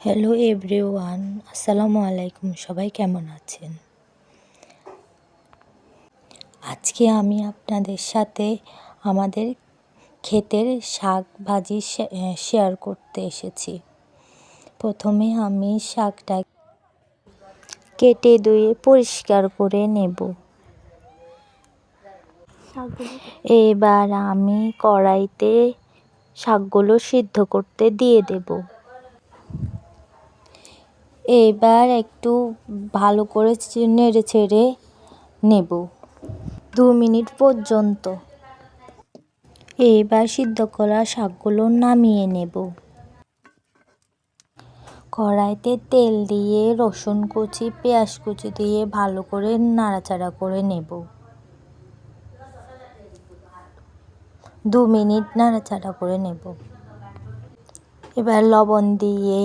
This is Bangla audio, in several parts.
হ্যালো এভরিওয়ান আসসালামু আলাইকুম সবাই কেমন আছেন? আজকে আমি আপনাদের সাথে আমাদের ক্ষেতের শাক ভাজি শেয়ার করতে এসেছি। প্রথমে আমি শাকটা কেটে ধুয়ে পরিষ্কার করে নেব। এবার আমি কড়াইতে শাকগুলো সিদ্ধ করতে দিয়ে দেবো। এবার একটু ভালো করে নেড়ে ছেড়ে নেব, দু মিনিট পর্যন্ত। এবার সিদ্ধ করা শাকগুলো নামিয়ে নেব। কড়াইতে তেল দিয়ে রসুন কুচি, পেঁয়াজ কুচি দিয়ে ভালো করে নাড়াচাড়া করে নেব। দু মিনিট নাড়াচাড়া করে নেব। এবার লবণ দিয়ে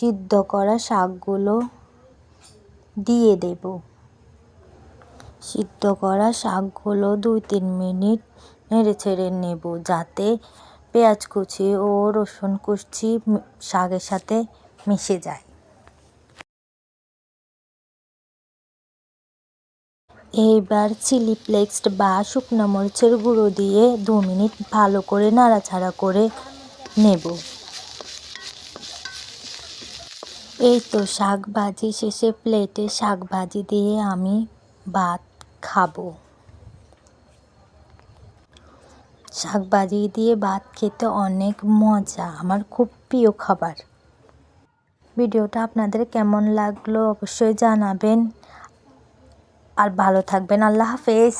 সিদ্ধ করা শাকগুলো দিয়ে দেব। সিদ্ধ করা শাকগুলো দুই তিন মিনিট নেড়ে ছেড়ে নেব যাতে পেঁয়াজ কুচি ও রসুন কুচি শাকের সাথে মিশে যায়। এইবার চিলি ফ্লেক্স বা শুকনো মরিচের গুঁড়ো দিয়ে দু মিনিট ভালো করে নাড়াচাড়া করে নেব। এই তো শাক ভাজি শেষে প্লেটে শাক ভাজি দিয়ে আমি ভাত খাব। শাক ভাজি দিয়ে ভাত খেতে অনেক মজা, আমার খুব প্রিয় খাবার। ভিডিওটা আপনাদের কেমন লাগল অবশ্যই জানাবেন। আর ভালো থাকবেন, আল্লাহ হাফেজ।